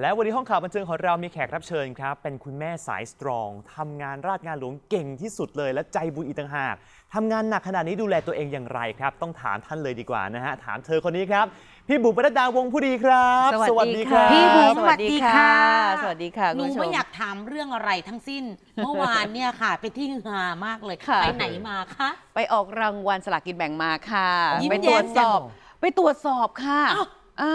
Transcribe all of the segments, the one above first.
และวันนี้ห้องข่าวบันเทิงของเรามีแขกรับเชิญครับ เป็นคุณแม่สายสตรองทำงานราชงานหลวงเก่งที่สุดเลย และใจบุญอีกต่างหากทำงานหนักขนาดนี้ดูแลตัวเองอย่างไรครับ ต้องถามท่านเลยดีกว่านะฮะ ถามเธอคนนี้ครับ พี่บุ๋มปนัดดาวงผู้ดีครับ สวัสดีค่ะพี่บุ๋มสวัสดีค่ะ สวัสดีค่ะหนูคุณผู้ชไม่อยากถามเรื่องอะไรทั้งสิ้น เมื่อวานเนี่ยค่ะ เป็นที่ฮือฮามากเลยค่ะ ไปไหนมาคะ ไปออกรางวัลสลากกินแบ่งมาค่ะ ยิ้มไปแย้ตรวมจสอบ ไปตรวจสอบค่ะ อ้าว อ่า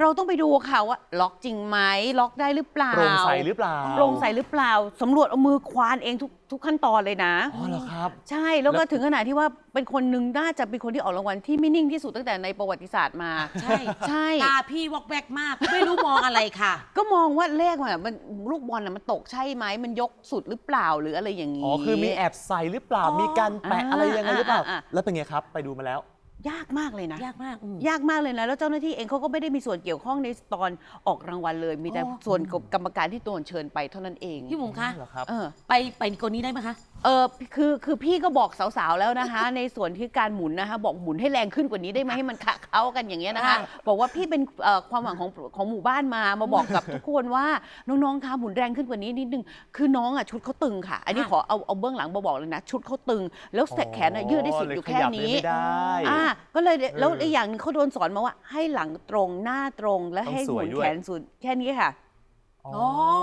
เราต้องไปดูค่ะว่าล็อกจริงไหมล็อกได้หรือเปล่าโปร่งใสหรือเปล่าโปร่งใสหรือเปล่าสำรวจเอามือควานเองทุกทุกขั้นตอนเลยนะอ๋อเหรอครับ ใช่แล้วแล้ก็วถึงขนาดที่ว่าเป็นคนหนึ่งน่าจะเป็นคนที่ออกรางวัลที่ไม่นิ่งที่สุดตั้งแต่ในประวัติศาสตร์มา ใช่ใช่ตาพี่วอกแวกมาก ไม่รู้มองอะไรค่ะ ก็มองว่าเลขมันอะมันลูกบอลน่ะมันตกใช่ไหมมันยกสุดหรือเปล่าหรืออะไรอย่างนี้ อ๋อคือมีแอบใส่หรือเปล่าอ๋อมีการแปะอะไรยังไงหรือเปล่าอ่าอ่าอ่าแล้วเป็นไงครับ ไปดูมาแล้ว ยากมากเลยนะ ยากมากอืม ยากมากเลยนะ แล้วเจ้าหน้าที่เองเขาก็ไม่ได้มีส่วนเกี่ยวข้องในตอนออกรางวัลเลย มีแต่อ๋อ ส่วนกรรมการที่โดนเชิญไปเท่านั้นเองพี่บุ๋มคะ เหรอครับ เออ ไปไปคนนี้ได้ไหมคะ เออคือคือพี่ก็บอกสาวๆแล้วนะคะ ในส่วนที่การหมุนนะคะ บอกหมุนให้แรงขึ้นกว่านี้ได้ไหมให้มันคะเข้ากันอย่างเงี้ยนะคะอ่าบอกว่าพี่เป็นเอ่อความหวังของของหมู่บ้านมามาบอกกับทุกคนว่าน้องๆคะหมุนแรงขึ้นกว่านี้นิดนึงคือน้องอะชุดเขาตึงค่ะ อันนี้ขอเอาเอาเบื้องหลังมาบอกเลยนะ ชุดเขาตึง แล้วแขนอะยืดได้สุดอยู่แค่เลยขยับนี้เลยไม่ได้อ่าก็เลยแล้วเอออีอีกอย่างหนึงเขาโดนสอนมาว่าให้หลังตรงหน้าตรงและต้องให้สหวยมุนด้วยแขนสุดแค่นี้ค่ะอ๋อ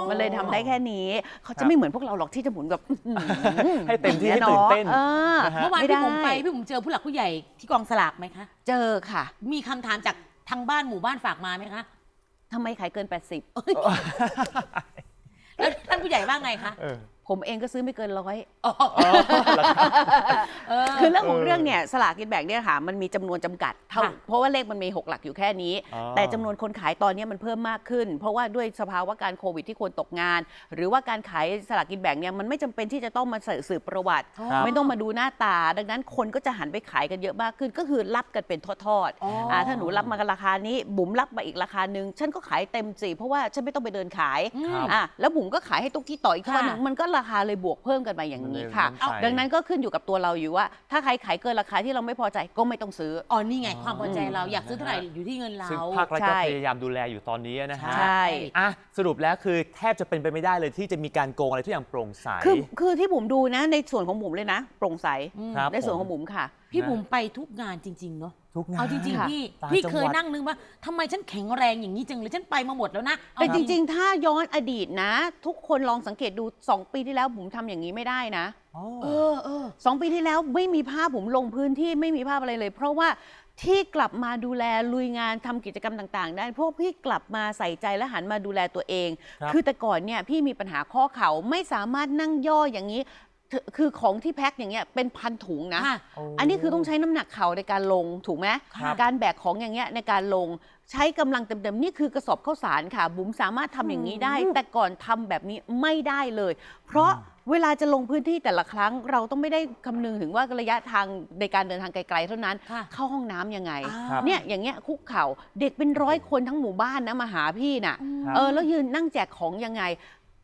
มันเลยทำได้แค่นี้ เขาครัจะบไม่เหมือนพวกเราหรอกที่จะหมุนแบบให้เต็มที่อย่าให้งงี้ยตื่นเต้นเออนะฮะ เมื่อวานไม่พี่ได้บุ๋มไปพี่บุ๋มเจอผู้หลักผู้ใหญ่ที่กองสลากไหมคะ เจอค่ะมีคำถามจากทางบ้านหมู่บ้านฝากมาไหมคะทำไมขายเกิน 80 แล้วท่านผู้ใหญ่ว่าไงคะ เออ ผมเองก็ซื้อไม่เกินร้อยอ๋ออ๋อเหรอครับเออคือเรื่องของเออเรื่องเนี่ยสลากกินแบ่งเนี่ยค่ะมันมีจำนวนจำกัดเท่าค่ะเพราะว่าเลขมันมี 6 หลักอยู่แค่นี้อ๋อแต่จำนวนคนขายตอนนี้มันเพิ่มมากขึ้น เพราะว่าด้วยสภาวะการโควิดที่คนตกงาน หรือว่าการขายสลากกินแบ่งเนี่ยมันไม่จำเป็นที่จะต้องมาสืบประวัติครับไม่ต้องมาดูหน้าตา ดังนั้นคนก็จะหันไปขายกันเยอะมากขึ้น ก็คือรับกันเป็นทอดอ๋อๆอ่าถ้าหนูรับมากันราคานี้บุ๋มรับมาอีกราคาหนึ่งฉันก็ขายเต็มสิเพราะว่าฉันไม่ต้องไปเดินขายอืมครับอะแล้วบุ๋มก็ขายให้ตุ๊กกี้ต่ออีกทอดหนึ่งค่ะมันก็ราคาเลยบวกเพิ่มกันไปอย่างนี้ค่ะ มันเลยน้ำใจดังนั้นก็ขึ้นอยู่กับตัวเราอยู่ว่า ถ้าใครขายเกินราคาที่เราไม่พอใจก็ไม่ต้องซื้อ อ๋อนี่ไงความพอใจเราอยากซื้อเท่าไหร่อยู่ที่เงินเราซึ่งภาครัฐใช่ก็พยายามดูแลอยู่ตอนนี้นะฮะใช่ อะสรุปแล้วคือแทบจะเป็นไปไม่ได้เลยที่จะมีการโกงอะไรทุกอย่างโปร่งใสคือคือที่บุ๋มดูนะในส่วนของบุ๋มเลยนะ โปร่งใสอืมครับในส่วนผมของบุ๋มค่ะ พี่บุ๋มไปทุกงานจริง ๆ เนาะทุกงานเอาจริงค่ะๆพี่ ต่างพี่จังเคหยวัดนั่งนึกว่าทำไมฉันแข็งแรงอย่างนี้จังเลยฉันไปมาหมดแล้วนะแต่จริง ๆ ถ้าย้อนอดีตนะ ทุกคนลองสังเกตดู 2 ปีที่แล้วบุ๋มทำอย่างนี้ไม่ได้นะ อ๋อ เออเออ สองปีที่แล้วไม่มีภาพผมลงพื้นที่ไม่มีภาพอะไรเลย เพราะว่าที่กลับมาดูแลลุยงานทำกิจกรรมต่างๆ ได้เพราะพี่กลับมาใส่ใจและหันมาดูแลตัวเองครับคือแต่ก่อนเนี่ยพี่มีปัญหาข้อเข่าไม่สามารถนั่งย่ออย่างนี้ถ คือของที่แพ็คอย่างเงี้ยเป็นพันถุงนะ ค่ะ อันนี้คือต้องใช้น้ำหนักเข่าในการลงถูกไหมครับ การแบกของอย่างเงี้ยในการลงใช้กำลังเต็มๆนี่คือกระสอบข้าวสารค่ะ บุ๋มสามารถทำอย่างนี้ได้อืมแต่ก่อนทำแบบนี้ไม่ได้เลย เพราะเวลาจะลงพื้นที่แต่ละครั้ง เราต้องไม่ได้คำนึงถึงว่าระยะทางในการเดินทางไกลๆเท่านั้น ค่ะ เข้าห้องน้ำยังไง ครับ เนี่ยอย่างเงี้ยคุกเข่าเด็กเป็นร้อยคนทั้งหมู่บ้านนะมาหาพี่น่ะ ครับ เออแล้วยืนนั่งแจกของยังไง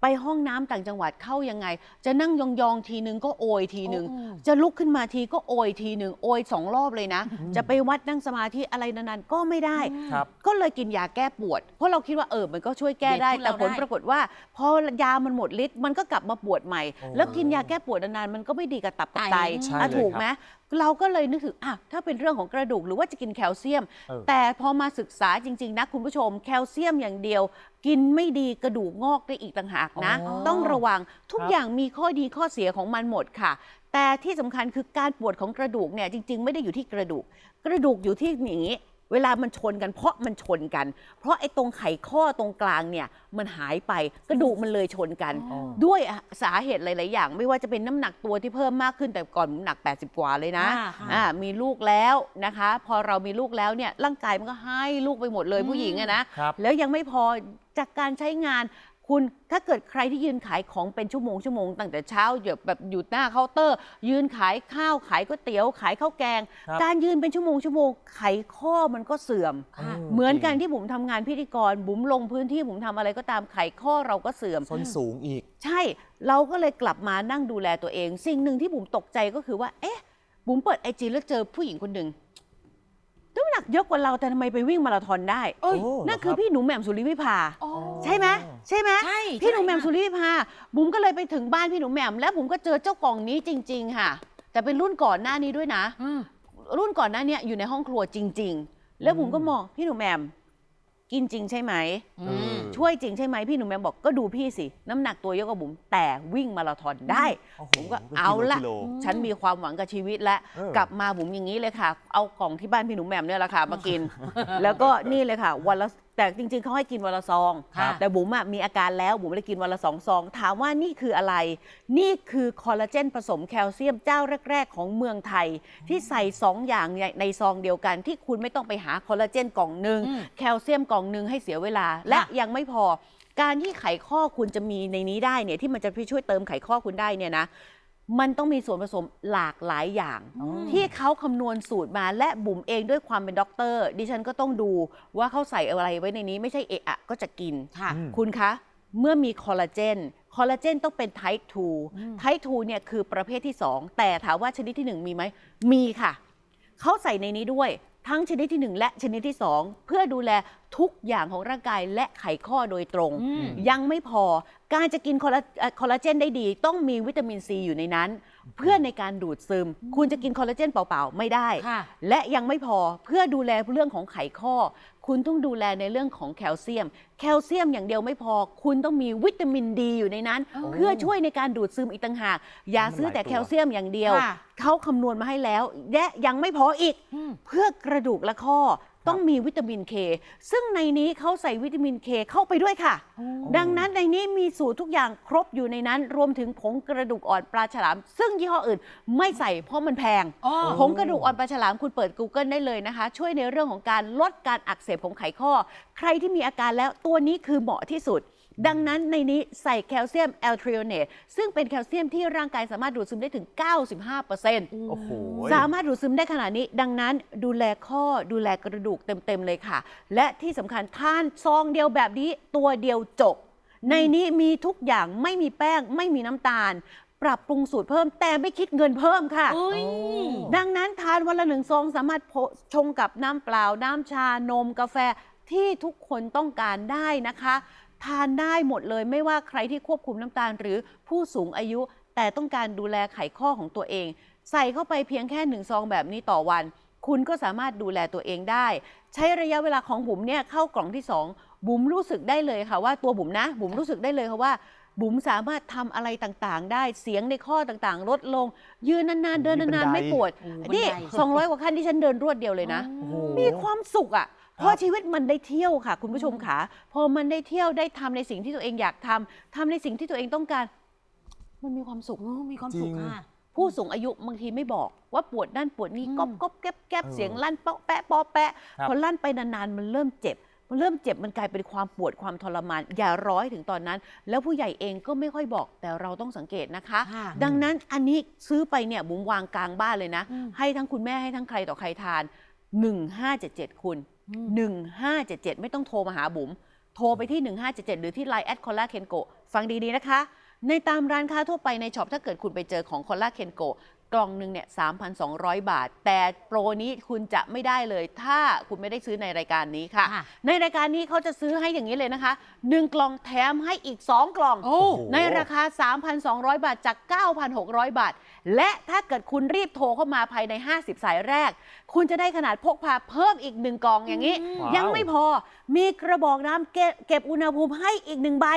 ไปห้องน้ำต่างจังหวัดเข้ายังไง จะนั่งยองๆทีนึงก็โอยทีนึงโอ้โอ้จะลุกขึ้นมาทีก็โอยทีหนึ่งโอยสองรอบเลยนะ จะไปวัดนั่งสมาธิอะไรนานๆก็ไม่ได้ ครับ ก็เลยกินยาแก้ปวด เพราะเราคิดว่าเออมันก็ช่วยแก้ได้ เดี๋ยวแต่ผลเราได้ ปรากฏว่าพอยามันหมดฤทธิ์มันก็กลับมาปวดใหม่โอ้แล้วกินยาแก้ปวดนานๆมันก็ไม่ดีกับตับกับไตใช่อะเลยถูกครับไหมเราก็เลยนึกถึงอะถ้าเป็นเรื่องของกระดูกหรือว่าจะกินแคลเซียม เออ แต่พอมาศึกษาจริง ๆ นะคุณผู้ชมแคลเซียมอย่างเดียวกินไม่ดีกระดูกงอกได้อีกต่างหากนะ อ๋อต้องระวังทุกครับอย่างมีข้อดีข้อเสียของมันหมดค่ะ แต่ที่สำคัญคือการปวดของกระดูกเนี่ยจริง ๆ ไม่ได้อยู่ที่กระดูก กระดูกอยู่ที่อย่างนี้ เวลามันชนกันเพราะมันชนกัน เพราะไอ้ตรงไขข้อตรงกลางเนี่ยมันหายไปกระดูกมันเลยชนกันอ๋อด้วยสาเหตุหลาย ๆ อย่าง ไม่ว่าจะเป็นน้ำหนักตัวที่เพิ่มมากขึ้นแต่ก่อนผมหนัก 80 กว่าเลยนะอ่าค่ะอ่ามีลูกแล้วนะคะ พอเรามีลูกแล้วเนี่ยร่างกายมันก็ให้ลูกไปหมดเลยอืมผู้หญิงอะนะครับแล้วยังไม่พอจากการใช้งาน คุณถ้าเกิดใครที่ยืนขายของเป็นชั่วโมงชั่วโมงตั้งแต่เช้าอยู่แบบอยู่หน้าเคาน์เตอร์ ยืนขายข้าวขายก๋วยเตี๋ยวขายข้าวแกง ครับการยืนเป็นชั่วโมงชั่วโมงไขข้อมันก็เสื่อม ค่ะ เหมือนกันจริงที่บุ๋มทำงานพิธีกรบุ๋มลงพื้นที่บุ๋มทำอะไรก็ตามไขข้อเราก็เสื่อม ส้นสูงอีก ใช่ เราก็เลยกลับมานั่งดูแลตัวเอง สิ่งหนึ่งที่บุ๋มตกใจก็คือว่า เอ๊ะบุ๋มเปิดไอจีแล้วเจอผู้หญิงคนหนึ่ง น้ำหนักเยอะกว่าเราแต่ทำไมไปวิ่งมาราธอนได้ เอ้ย โอ้นั่นคือพี่หนูแหม่มสุริวิภา อ๋อ ใช่ไหมใช่ไหมใช่พี่หนูแหม่มใช่สุริวิภาบุ๋มก็เลยไปถึงบ้านพี่หนูแหม่มแล้วบุ๋มก็เจอเจ้ากล่องนี้จริง ๆ ค่ะ แต่เป็นรุ่นก่อนหน้านี้ด้วยนะ อืมรุ่นก่อนหน้าเนี้ยอยู่ในห้องครัวจริง ๆ แล้วบุ๋มก็มองพี่หนูแหม่ม กินจริงใช่ไหม อืเอมอช่วยจริงใช่ไหมพี่หนูแหม่มบอกก็ดูพี่สิ น้ำหนักตัวเยอะกว่าบุ๋มแต่วิ่งมาราธอนได้ โอ้โหผมก็เป็นเอาละกิโล ฉันมีความหวังกับชีวิตแล้วเออกลับมาบุ๋มอย่างนี้เลยค่ะ เอากล่องที่บ้านพี่หนูแหม่มเนี่ยแหละค่ะมากิน แล้วก็นี่เลยค่ะ วันละ แต่จริงๆเขาให้กินวันละซอง ครับแต่บุ๋มอะมีอาการแล้วบุ๋มเลยกินวันละสองซอง ถามว่านี่คืออะไร นี่คือคอลลาเจนผสมแคลเซียมเจ้าแรก ๆ ของเมืองไทย ที่ใส่สองอย่างในในซองเดียวกัน ที่คุณไม่ต้องไปหาคอลลาเจนกล่องหนึ่งอืมแคลเซียมกล่องหนึ่งให้เสียเวลา และยังไม่พอ การที่ไขข้อคุณจะมีในนี้ได้เนี่ยที่มันจะไปช่วยเติมไขข้อคุณได้เนี่ยนะ มันต้องมีส่วนผสมหลากหลายอย่าง ที่เขาคำนวณสูตรมาและบุ๋มเองด้วยความเป็นด็อกเตอร์ ดิฉันก็ต้องดูว่าเขาใส่อะไรไว้ในนี้ไม่ใช่เอะอะก็จะกินค่ะอืมคุณคะ เมื่อมีคอลลาเจนคอลลาเจนต้องเป็น type 2 type 2เนี่ยคือประเภทที่ 2 แต่ถามว่าชนิดที่ 1 มีไหม มีค่ะ เขาใส่ในนี้ด้วยทั้งชนิดที่ 1 และชนิดที่ 2 เพื่อดูแลทุกอย่างของร่างกายและไขข้อโดยตรง อืม ยังไม่พอการจะกินคอลลาเอ่อคอลลาเจนได้ดี ต้องมีวิตามินซีอยู่ในนั้น เพื่อในการดูดซึม คุณจะกินคอลลาเจนเปล่าๆ ไม่ได้ ค่ะ และยังไม่พอเพื่อดูแลเรื่องของไขข้อ คุณต้องดูแลในเรื่องของแคลเซียม แคลเซียมอย่างเดียวไม่พอ คุณต้องมีวิตามินดีอยู่ในนั้น อ๋อเพื่อช่วยในการดูดซึมอีกต่างหาก อย่าซื้อแต่แคลเซียมอย่างเดียว ค่ะ เขาคำนวณมาให้แล้ว และยังไม่พออีก อืม เพื่อกระดูกและข้อ ต้องมีวิตามินเคซึ่งในนี้เขาใส่วิตามินเคเข้าไปด้วยค่ะ ดังนั้นในนี้มีสูตรทุกอย่างครบอยู่ในนั้น รวมถึงผงกระดูกอ่อนปลาฉลาม ซึ่งยี่ห้ออื่นไม่ใส่เพราะมันแพงอ๋อผงกระดูกอ่อนปลาฉลามคุณเปิด Google ได้เลยนะคะ ช่วยในเรื่องของการลดการอักเสบของไขข้อ ใครที่มีอาการแล้วตัวนี้คือเหมาะที่สุด ดังนั้นในนี้ใส่แคลเซียมแอลทริโอเนตซึ่งเป็นแคลเซียมที่ร่างกายสามารถดูดซึมได้ถึง 95%โอ้โหสามารถดูดซึมได้ขนาดนี้ ดังนั้นดูแลข้อดูแลกระดูกเต็ม ๆ เลยค่ะ และที่สำคัญทานซองเดียวแบบนี้ตัวเดียวจบ ในนี้มีทุกอย่างไม่มีแป้งไม่มีน้ำตาล ปรับปรุงสูตรเพิ่มแต่ไม่คิดเงินเพิ่มค่ะเอ้ย ดังนั้นทานวันละหนึ่งซองสามารถโพชงกับน้ำเปล่า น้ำชานมกาแฟที่ทุกคนต้องการได้นะคะ ทานได้หมดเลยไม่ว่าใครที่ควบคุมน้ำตาลหรือผู้สูงอายุ แต่ต้องการดูแลไขข้อของตัวเอง ใส่เข้าไปเพียงแค่หนึ่งซองแบบนี้ต่อวัน คุณก็สามารถดูแลตัวเองได้ ใช้ระยะเวลาของบุ๋มเนี่ยเข้ากล่องที่สองบุ๋มรู้สึกได้เลยค่ะว่าตัวบุ๋มนะ บุ๋มรู้สึกได้เลยค่ะว่าบุ๋มสามารถทำอะไรต่างๆ ได้เสียงในข้อต่างๆ ลดลง ยืนนานๆ เดินนานๆ ไม่ปวดโอ้โหนี่บันไดสองร้อยกว่าขั้นที่ฉันเดินรวดเดียวเลยนะโอ้โหมีความสุขอะ เพครัราะบชีวิตมันได้เที่ยวค่ะ คุณผู้ชมค่ะพอมันได้เที่ยวได้ทำในสิ่งที่ตัวเองอยากทำทำในสิ่งที่ตัวเองต้องการ มันมีความสุขโอ้มีความสุขจริงค่ะผู้สูงอายุบางทีไม่บอกว่าปวดนั่นปวดนี่อืมก๊อบก๊อบแก๊บแก๊บเออเสียงลั่นเปาะแปะเปาะแปะครับพอลั่นไปนานๆมันเริ่มเจ็บมันเริ่มเจ็บมันกลายเป็นความปวดความทรมาน อย่าร้อยถึงตอนนั้น แล้วผู้ใหญ่เองก็ไม่ค่อยบอกแต่เราต้องสังเกตนะคะค่ะดังนั้นอันนี้ซื้อไปเนี่ยบุ๋มวางกลางบ้านเลยนะอืมให้ทั้งคุณแม่ให้ทั้งใครต่อใครทาน 1577 คุณอืม 1577 ไม่ต้องโทรมาหาบุ๋มโทรไปที่ 1577 หรือที่ Line แอดคอลลาเคนโกฟังดี ๆ นะคะ ในตามร้านค้าทั่วไปในช็อปถ้าเกิดคุณไปเจอของคอลลาเคนโก กล่องหนึ่งเนี่ย 3,200 บาท แต่โปรนี้คุณจะไม่ได้เลย ถ้าคุณไม่ได้ซื้อในรายการนี้ค่ะ ค่ะในรายการนี้เขาจะซื้อให้อย่างนี้เลยนะคะ 1 กล่องแถมให้อีก 2 กล่อง โอ้โอ้โหในราคา 3,200 บาทจาก 9,600 บาท และถ้าเกิดคุณรีบโทรเข้ามาภายใน 50 สายแรก คุณจะได้ขนาดพกพาเพิ่มอีกหนึ่งกล่องอย่างนี้อืมว้าว ยังไม่พอมีกระบอกน้ำเก็บเก็บอุณหภูมิให้อีกหนึ่งใบ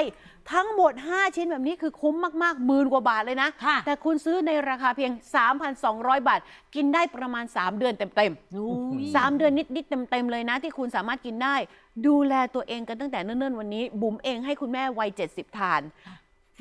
ทั้งหมด 5 ชิ้นแบบนี้คือคุ้มมากๆหมื่นกว่าบาทเลยนะ ค่ะ แต่คุณซื้อในราคาเพียง 3,200 บาท กินได้ประมาณ 3 เดือนเต็มๆโอ้ยสามเดือนนิด ๆ เต็ม ๆ เลยนะ ที่คุณสามารถกินได้ ดูแลตัวเองกันตั้งแต่เนิ่น ๆ วันนี้ บุ๋มเองให้คุณแม่วัย 70 ทาน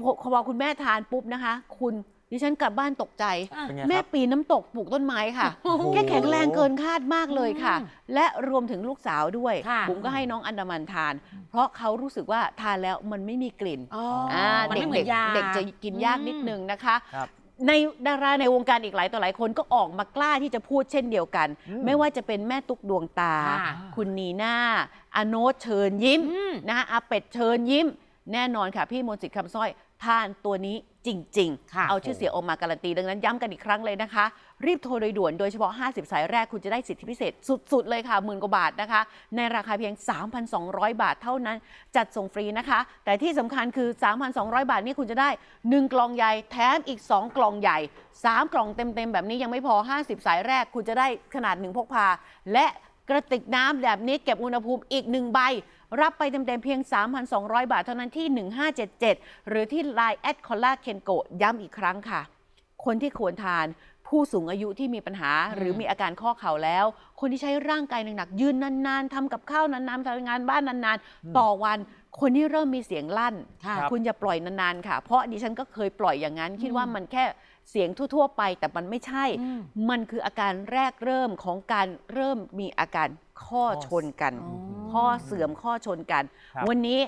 พอพอคุณแม่ทานปุ๊บนะคะ คุณ ดิฉันกลับบ้านตกใจอะเป็นไงแม่ครับปีนน้ำตกปลูกต้นไม้ค่ะ โอ้โหแกแข็งแรงเกินคาดมากเลยค่ะอืมและรวมถึงลูกสาวด้วยค่ะ บุ๋มก็ให้น้องอันดามันทาน เพราะเขารู้สึกว่าทานแล้วมันไม่มีกลิ่นอ๋ออ่ามันเด็ไม่กเหมือนยาๆเด็กจะกินยากนิดนึงนะคะ ครับ ในดาราในวงการอีกหลายต่อหลายคนก็ออกมากล้าที่จะพูดเช่นเดียวกัน อืม ไม่ว่าจะเป็นแม่ตุ๊กดวงตา ค่ะ คุณนีน่าอาโนตเชิญยิ้ม อืม นะคะอาเป็ดเชิญยิ้ม แน่นอนค่ะ พี่มนต์สิทธิ์คำสร้อย ทานตัวนี้จริงค่ะๆเอาชื่อเสียงออกมาการันตี ดังนั้นย้ำกันอีกครั้งเลยนะคะ รีบโทรโดยด่วนโดยเฉพาะ 50 สายแรกคุณจะได้สิทธิพิเศษสุด ๆ เลยค่ะหมื่นกว่าบาทนะคะ ในราคาเพียง 3,200 บาทเท่านั้น จัดส่งฟรีนะคะ แต่ที่สำคัญคือ 3,200 บาทนี่คุณจะได้ 1 กล่องใหญ่แถมอีก 2 กล่องใหญ่ 3 กล่องเต็ม ๆ แบบนี้ยังไม่พอ 50 สายแรกคุณจะได้ขนาดหนึ่งพกพา และกระติกน้ำแบบนี้เก็บอุณหภูมิอีก1ใบ รับไปเต็มๆเพียง 3,200 บาทเท่านั้นที่ 1577 หรือที่ Line แอดคอล่าเคนโกย้ำอีกครั้งค่ะ คนที่ควรทานผู้สูงอายุที่มีปัญหาหรือมีอาการข้อเข่าแล้ว คนที่ใช้ร่างกายหนักๆยืนนานๆทำกับข้าวนานๆทำงานบ้านนานๆ ต่อวันคนที่เริ่มมีเสียงลั่นค่ะครับคุณอย่าปล่อยนานๆค่ะ เพราะดิฉันก็เคยปล่อยอย่างนั้น คิดว่ามันแค่ เสียงทั่ว ๆ ไปแต่มันไม่ใช่อืมมันคืออาการแรกเริ่มของการเริ่มมีอาการข้อชนกันอ๋อข้อเสื่อมข้อชนกันครับวันนี้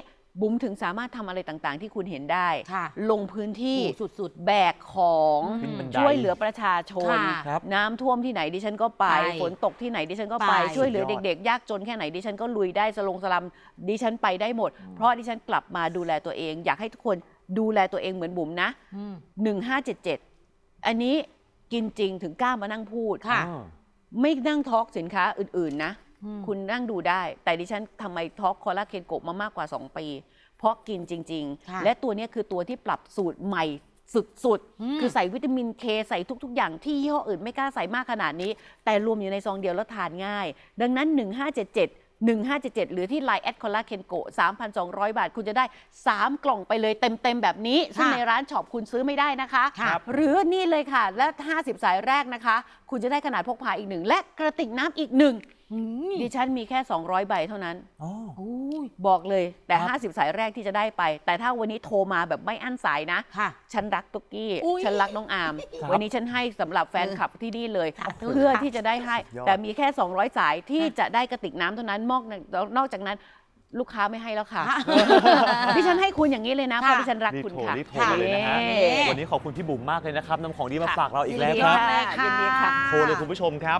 บุ๋มถึงสามารถทำอะไรต่างๆ ที่คุณเห็นได้ ค่ะลงพื้นที่โอ้สุดแบกของขึ้นบันไดช่วยเหลือประชาชน ค่ะครับน้ำท่วมที่ไหนดิฉันก็ไป ไปฝนตกที่ไหนดิฉันก็ไป ไป ช่วยเหลือสุดยอดเด็ก ๆ ยากจนแค่ไหนดิฉันก็ลุยได้สลงสลัมดิฉันไปได้หมด เพราะดิฉันกลับมาดูแลตัวเอง อยากให้ทุกคนดูแลตัวเองเหมือนบุ๋มนะๆอืม 1577 อันนี้กินจริงถึงกล้ามานั่งพูดค่ะอ๋อไม่นั่งทอล์กสินค้าอื่น ๆ นะอืมคุณนั่งดูได้ แต่ดิฉันทำไมทอล์กคอลลาเคนโกะมามากกว่า 2 ปี เพราะกินจริงค่ะๆและตัวเนี้ยคือตัวที่ปรับสูตรใหม่สุดอืมๆคือใส่วิตามินเคใส่ทุก ๆ อย่างที่ยี่ห้ออื่นไม่กล้าใส่มากขนาดนี้ แต่รวมอยู่ในซองเดียวแล้วทานง่าย ดังนั้น 1577 1577 หรือที่ Line แอดคอลลาเคนโก3,200 บาท คุณจะได้ 3 กล่องไปเลยเต็ม ๆ แบบนี้ ซึ่งในร้านช็อปคุณซื้อไม่ได้นะคะ ครับ หรือนี่เลยค่ะ และ 50 สายแรกนะคะ คุณจะได้ขนาดพกพาอีกหนึ่งและกระติกน้ำอีกหนึ่งอืมดิฉันมีแค่ 200 ใบเท่านั้น อ๋อโอ้ยบอกเลยแต่ ครับ 50 สายแรกที่จะได้ไป แต่ถ้าวันนี้โทรมาแบบไม่อั้นสายนะ ค่ะ ฉันรักตุ๊กกี้ อุ๊ยฉันรักน้องอาร์มครับวันนี้ฉันให้สำหรับแฟนคลับที่นี่เลยค่ะเพื่อที่จะได้ให้ ยอด แต่มีแค่ 200 สายที่ค่ะจะได้กระติกน้ำเท่านั้นนอกนอกจากนั้น ลูกค้าไม่ให้แล้วค่ะค่ะ ดิฉันให้คุณอย่างนี้เลยนะเพราะค่ะดิฉันรักรีบคุณโทรค่ะ รีบโทรมาเลยนะฮะเย้วันนี้ขอบคุณพี่บุ๋มมากเลยนะครับนำของดีมาค่ะฝากเราอีกยินแล้วดีครับมากเลยค่ะยินดีค่ะ โทรเลยคุณผู้ชมครับ